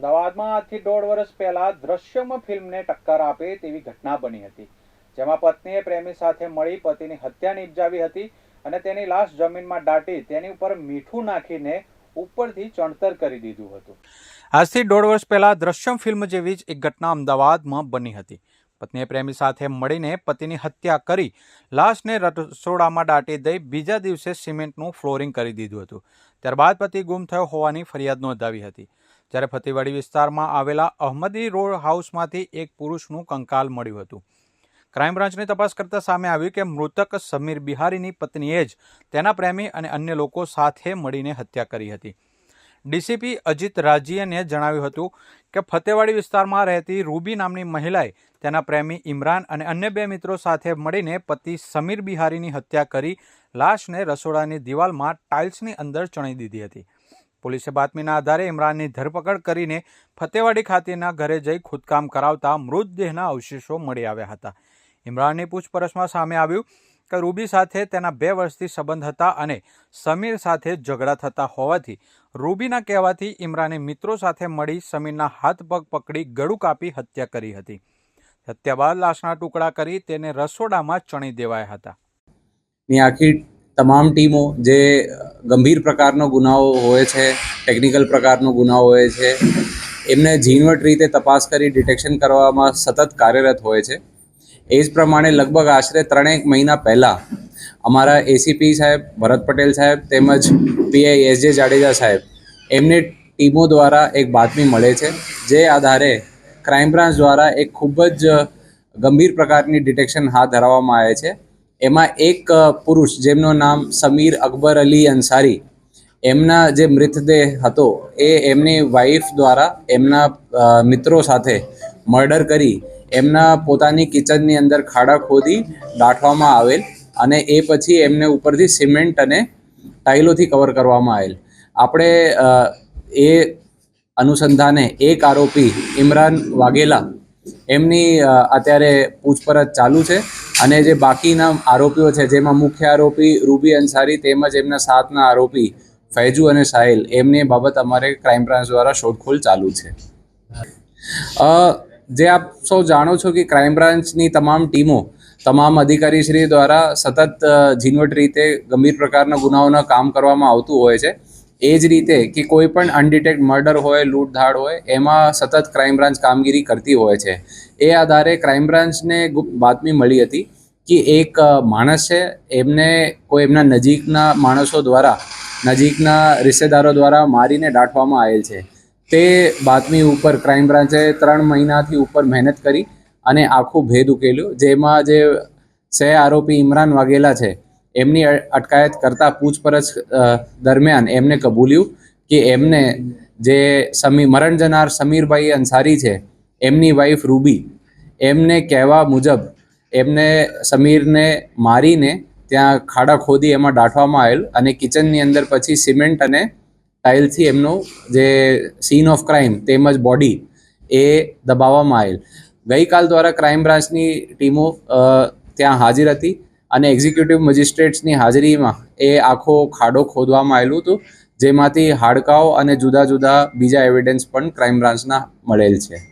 અમદાવાદમાં આજથી દોઢ વર્ષ પહેલા દ્રશ્યમ ફિલ્મને ટક્કર આપે તેવી ઘટના બની હતી, જેમાં પત્નીએ પ્રેમી સાથે મળી પતિની હત્યા નિપજાવી હતી અને તેની લાશ જમીનમાં દાટી તેની ઉપર મીઠું નાખીને ઉપરથી ચણતર કરી દીધું હતું. આજથી દોઢ વર્ષ પહેલા દ્રશ્યમ ફિલ્મ જેવી જ એક ઘટના અમદાવાદમાં બની હતી. પત્નીએ પ્રેમી સાથે મળીને પતિની હત્યા કરી લાશને રસોડામાં દાટી દઈ બીજા દિવસે સિમેન્ટનું ફ્લોરિંગ કરી દીધું હતું. ત્યારબાદ પતિ ગુમ થયો હોવાની ફરિયાદ નોંધાવી હતી. જ્યારે ફતેવાડી વિસ્તારમાં આવેલા અહમદી રોડ હાઉસમાંથી એક પુરુષનું કંકાલ મળ્યું હતું. ક્રાઇમ બ્રાન્ચની તપાસ કરતા સામે આવ્યું કે મૃતક સમીર બિહારીની પત્નીએ જ તેના પ્રેમી અને અન્ય લોકો સાથે મળીને હત્યા કરી હતી. ડીસીપી અજીત રાજીયને જણાવ્યું હતું કે ફતેવાડી વિસ્તારમાં રહેતી રૂબી નામની મહિલાએ તેના પ્રેમી ઇમરાન અને અન્ય બે મિત્રો સાથે મળીને પતિ સમીર બિહારીની હત્યા કરી લાશને રસોડાની દિવાલમાં ટાઇલ્સની અંદર ચણી દીધી હતી. પોલીસે બાતમીના આધારે ઇમરાનની ધરપકડ કરીને ફતેવાડી ખાતેના ઘરે જઈ ખોદકામ કરાવતા મૃતદેહના અવશેષો મળી આવ્યા હતા. ઇમરાનની પૂછપરછમાં સામે આવ્યું કે રૂબી સાથે તેના બે વર્ષથી સંબંધ હતા અને સમીર સાથે ઝઘડા થતા હોવાથી રૂબીના કહેવાથી ઇમરાને મિત્રો સાથે મળી સમીરના હાથ પગ પકડી ગળું કાપી હત્યા કરી હતી. હત્યા બાદ લાશના ટુકડા કરી તેને રસોડામાં ચણી દેવાયા હતા. ની આખી તમામ ટીમો જે ગંભીર પ્રકારનો ગુનાઓ હોય છે ટેકનિકલ પ્રકારનો ગુનાઓ હોય છે, એમને ઝીણવટ રીતે તપાસ કરી ડિટેક્શન કરવામાં સતત કાર્યરત હોય છે. એ જ પ્રમાણે લગભગ આશરે ત્રણેક મહિના પહેલાં અમારા એસીપી સાહેબ, ભરત પટેલ સાહેબ તેમજ પીઆઈ એસ જે જાડેજા સાહેબ, એમની ટીમો દ્વારા એક બાતમી મળે છે, જે આધારે ક્રાઇમ બ્રાન્ચ દ્વારા એક ખૂબ જ ગંભીર પ્રકારની ડિટેક્શન હાથ ધરવામાં આવે છે. એમાં એક પુરુષ જેમનું નામ સમીર અકબર અલી અંસારી, એમના જે મૃતદેહ હતો એ એમની વાઈફ દ્વારા એમના મિત્રો સાથે મર્ડર કરી, એમના પોતાની કિચનની અંદર ખાડા ખોદી દાટવામાં આવેલ અને એ પછી એમને ઉપરથી સિમેન્ટ અને ટાઇલોથી કવર કરવામાં આવેલ. આપણે એ અનુસંધાને એક આરોપી ઇમરાન વાઘેલા એમની અત્યારે પૂછપરછ ચાલુ છે. અને જે બાકીના આરોપીઓ છે, જેમાં મુખ્ય આરોપી રૂબી અંસારી તેમજ એમના સાથના આરોપી ફૈજુ અને સાહિલ, એમની બાબત અમારે ક્રાઇમ બ્રાન્ચ દ્વારા શોધખોળ ચાલુ છે. જે આપ સૌ જાણો છો કે ક્રાઇમ બ્રાન્ચની તમામ ટીમો, તમામ અધિકારીશ્રી દ્વારા સતત ઝીણવટ રીતે ગંભીર પ્રકારના ગુનાઓના કામ કરવામાં આવતું હોય છે. એ જ રીતે કે કોઈ પણ અનડિટેક્ટ મર્ડર હોય, લૂંટધાડ હોય, એમાં સતત ક્રાઇમ બ્રાન્ચ કામગીરી કરતી હોય છે. એ આધારે ક્રાઇમ બ્રાન્ચને બાતમી મળી હતી કે એક માણસ છે, એમને કોઈ એમના નજીકના માણસો દ્વારા, નજીકના રિશ્તેદારો દ્વારા મારીને દાટવામાં આવેલ છે. તે બાતમી ઉપર ક્રાઇમ બ્રાન્ચે ત્રણ મહિનાથી ઉપર મહેનત કરી અને આખું ભેદ ઉકેલ્યું, જેમાં જે સહ આરોપી ઇમરાન વાઘેલા છે એમની અટકાયત કરતા પૂછપરછ દરમિયાન એમને કબૂલ્યું કે એમને જે સમી, મરણ જનાર સમીરભાઈ અંસારી છે, એમની વાઈફ રૂબી, એમને કહેવા મુજબ એમને સમીરને મારીને ત્યાં ખાડા ખોદી એમાં દાટવામાં આવેલ અને કિચનની અંદર પછી સિમેન્ટ અને ટાઇલથી એમનું જે સીન ઓફ ક્રાઇમ તેમજ બોડી એ દબાવવામાં આવેલ. ગઈકાલ દ્વારા ક્રાઇમ બ્રાન્ચની ટીમો ત્યાં હાજર હતી. અને એક્ઝિક્યુટિવ મજિસ્ટ્રેટ્સની હાજરીમાં એ આખો ખાડો ખોદવામાં આવેલું હતું, જેમાંથી હાડકાઓ અને જુદા જુદા બીજા એવિડન્સ પણ ક્રાઇમ બ્રાન્ચના મળેલ છે.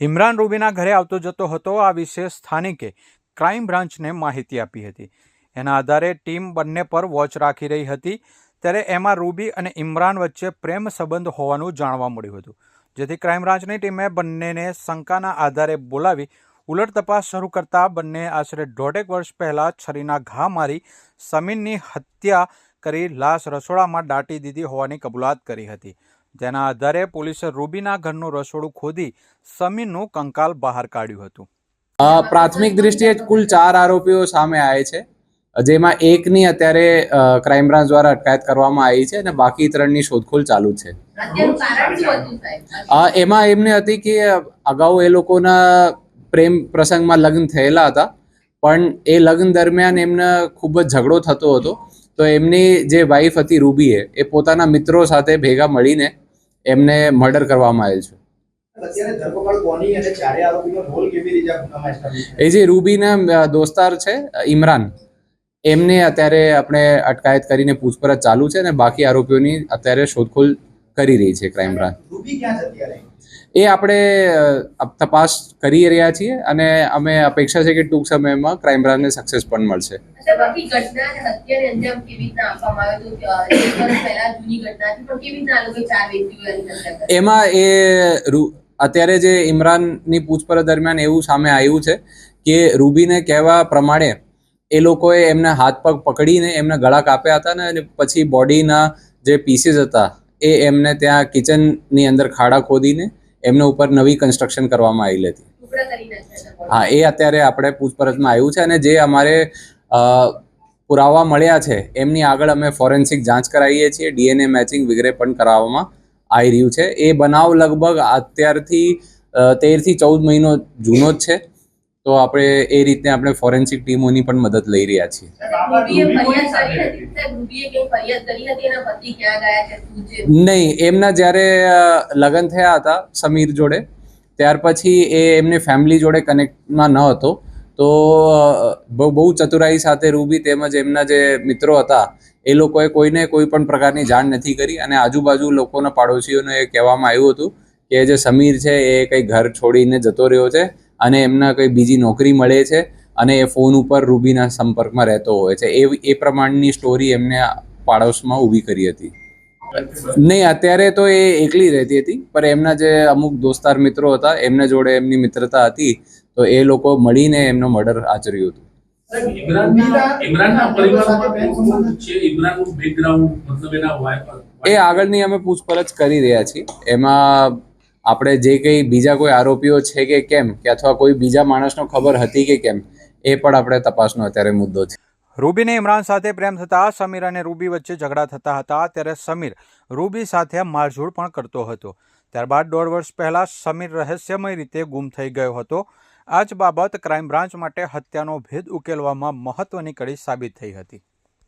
ઇમરાન રૂબીના ઘરે આવતો જતો હતો, આ વિશે સ્થાનિકે ક્રાઇમ બ્રાન્ચને માહિતી આપી હતી. એના આધારે ટીમ બંને પર વોચ રાખી રહી હતી, ત્યારે એમાં રૂબી અને ઇમરાન વચ્ચે પ્રેમ સંબંધ હોવાનું જાણવા મળ્યું હતું. જેથી ક્રાઇમ બ્રાન્ચની ટીમે બંનેને શંકાના આધારે બોલાવી ઉલટ તપાસ શરૂ કરતા બંને આશરે દોઢેક વર્ષ પહેલા છરીના ઘા મારી સમીનની હત્યા કરી લાશ રસોડામાં દાટી દીધી હોવાની કબૂલાત કરી હતી. જેના આધારે પોલીસે રૂબીના ઘરનું રસોડું ખોદી સમીનનું કંકાલ બહાર કાઢ્યું હતું. પ્રાથમિક દ્રષ્ટિએ કુલ ચાર આરોપીઓ સામે આવે છે. જેમાં એકની અત્યારે ક્રાઇમ બ્રાન્ચ દ્વારા અટકાયત કરવામાં આવી છે અને બાકી ત્રણની શોધખોળ ચાલુ છે. એમાં એમને હતી કે અગાઉ એ લોકોના પ્રેમ પ્રસંગમાં લગ્ન થયેલા હતા. પણ એ લગ્ન દરમિયાન એમને ખૂબ જ ઝઘડો થતો હતો. તો એમની જે વાઈફ હતી રૂબીએ એ પોતાના મિત્રો સાથે ભેગા મળીને એમને મર્ડર કરવામાં આવેલ છે. એ જે રૂબીના દોસ્તાર છે ઇમરાન એમને અત્યારે આપણે અટકાયત કરીને પૂછપરછ ચાલુ છે અને બાકી આરોપીઓની અત્યારે શોધખોળ કરી રહી છે ક્રાઇમ બ્રાન્ચ રૂબી ક્યાં જતી એ આપણે તપાસ કરી રહ્યા છીએ અને અમે અપેક્ષા છે કે ટૂંક સમયમાં ક્રાઇમ બ્રાન્ચને સક્સેસ પણ મળશે? એમાં એ અત્યારે જે ઇમરાનની પૂછપરછ દરમિયાન એવું સામે આવ્યું છે કે રૂબીને કહેવા પ્રમાણે એ લોકોએ એમને હાથ પગ પકડીને એમને ગળા કાપ્યા હતા ને અને પછી બોડીના જે પીસીસ હતા એ એમને ત્યાં કિચનની અંદર ખાડા ખોદીને એમના ઉપર નવી કન્સ્ટ્રક્શન કરવામાં નાખ્યા હતા. હા, એ અત્યારે આપણે પૂછપરછમાં આવ્યું છે અને જે અમારે પુરાવા મળ્યા છે, એમની આગળ અમે ફોરેન્સિક જાંચ કરાવીએ છીએ, ડીએનએ મેચિંગ વગેરે પણ કરાવવામાં આવી રહ્યું છે. એ બનાવ લગભગ અત્યારથી તેરથી ચૌદ મહિનો જૂનો જ છે. તો આપણે એ રીતે આપણે ફોરેન્સિક ટીમોની પણ મદદ લઈ રહ્યા છીએ. નહીં એમના જ્યારે લગ્ન થયા હતા સમીર જોડે ત્યાર પછી એ એમની ફેમિલી જોડે કનેક્ટમાં ન હતો. તો બહુ બહુ ચતુરાઈ સાથે રૂબી તેમજ એમના જે મિત્રો હતા એ લોકોએ કોઈને કોઈ પણ પ્રકારની જાણ નથી કરી અને આજુબાજુ લોકોના પાડોશીઓને એ કહેવામાં આવ્યું હતું કે જે સમીર છે એ કંઈ ઘર છોડીને જતો રહ્યો છે. અને એમના કંઈ બીજી નોકરી મળે છે અને એ ફોન ઉપર રૂબીના સંપર્કમાં રહેતો હોય છે. એ એ પ્રમાણની સ્ટોરી એમને પાડોશમાં ઊભી કરી હતી. નહીં અત્યારે તો એ એકલી રહેતી હતી પણ એમના જે અમુક દોસ્તાર મિત્રો હતા એમના જોડે એમની મિત્રતા હતી તો એ લોકો મળીને એમનો મર્ડર આચર્યું હતું. એ આગળની અમે પૂછપરછ કરી રહ્યા છીએ. એમાં આપણે જે કંઈ બીજા કોઈ આરોપીઓ છે કે કેમ, કે અથવા કોઈ બીજા માણસનો ખબર હતી કે કેમ, એ પણ આપણે તપાસનો અત્યારે મુદ્દો છે. રૂબીને ઇમરાન સાથે પ્રેમ થતાં સમીર અને રૂબી વચ્ચે ઝઘડા થતા હતા, ત્યારે સમીર રૂબી સાથે મારઝૂડ પણ કરતો હતો. ત્યારબાદ દોઢ વર્ષ પહેલાં સમીર રહસ્યમય રીતે ગુમ થઈ ગયો હતો. આ જ બાબત ક્રાઇમ બ્રાન્ચ માટે હત્યાનો ભેદ ઉકેલવામાં મહત્વની કડી સાબિત થઈ હતી.